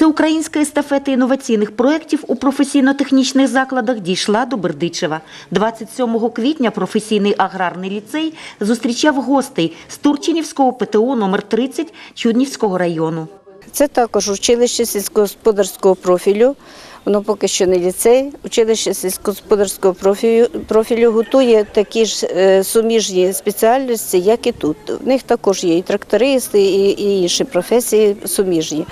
Всеукраїнська естафета інноваційних проєктів у професійно-технічних закладах дійшла до Бердичева. 27 квітня професійний аграрний ліцей зустрічав гостей з Турчинівського ПТУ номер 30 Чуднівського району. Це також училище сільськогосподарського профілю. Воно поки що не ліцей. Училище сільськогосподарського профілю, профілю готує такі ж е, суміжні спеціальності, як і тут. В них також є і трактористи, і інші професії суміжні.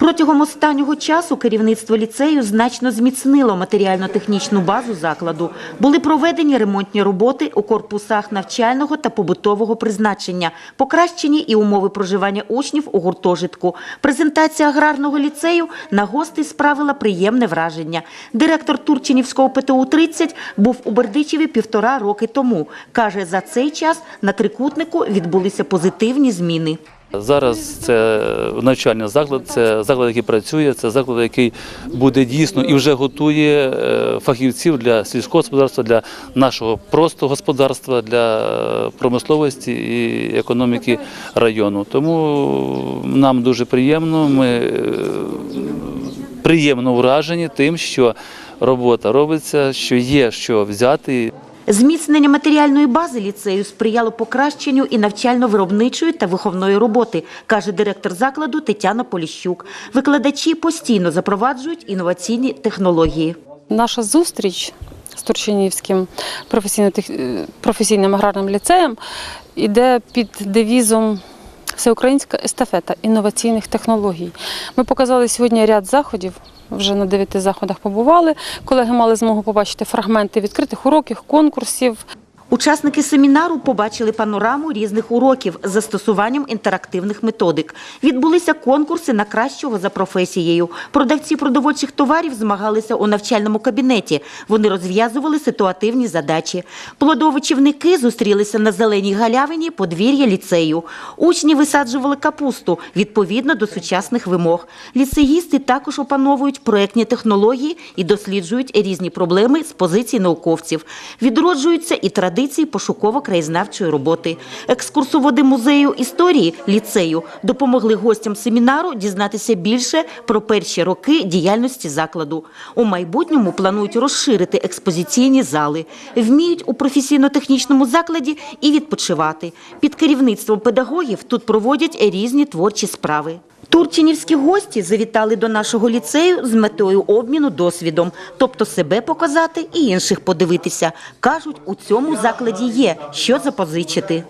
Протягом останнього часу керівництво ліцею значно зміцнило матеріально-технічну базу закладу. Були проведені ремонтні роботи у корпусах навчального та побутового призначення, покращені і умови проживання учнів у гуртожитку. Презентація аграрного ліцею на гостей справила приємне враження. Директор Турчинівського ПТУ-30 був у Бердичеві півтора роки тому. Каже, за цей час на трикутнику відбулися позитивні зміни. Зараз це навчальний заклад, це заклад, який працює, це заклад, який буде дійсно і вже готує е, фахівців для сільського господарства, для нашого просто господарства, для е, промисловості і економіки району. Тому нам дуже приємно. Ми е, приємно вражені тим, що робота робиться, що є що взяти. Зміцнення матеріальної бази ліцею сприяло покращенню і навчально-виробничої та виховної роботи, каже директор закладу Тетяна Поліщук. Викладачі постійно запроваджують інноваційні технології. Наша зустріч з Турчинівським професійним аграрним ліцеєм іде під девізом Всеукраїнська естафета інноваційних технологій. Ми показали сьогодні ряд заходів. Вже на дев'яти заходах побували. Колеги мали змогу побачити фрагменти відкритих уроків, конкурсів, Учасники семінару побачили панораму різних уроків з застосуванням інтерактивних методик. Відбулися конкурси на кращого за професією. Продавці продовольчих товарів змагалися у навчальному кабінеті. Вони розв'язували ситуативні задачі. Плодовичівники зустрілися на зеленій галявині подвір'я ліцею. Учні висаджували капусту відповідно до сучасних вимог. Ліцеїсти також опановують проектні технології і досліджують різні проблеми з позицій науковців. Відроджуються і традиції пошуково-краєзнавчої роботи. Екскурсоводи музею історії ліцею допомогли гостям семінару дізнатися більше про перші роки діяльності закладу. У майбутньому планують розширити експозиційні зали. Вміють у професійно-технічному закладі і відпочивати. Під керівництвом педагогів тут проводять різні творчі справи. Турчинівські гості завітали до нашого ліцею з метою обміну досвідом, тобто себе показати і інших подивитися. Кажуть, у цьому закладі є що запозичити.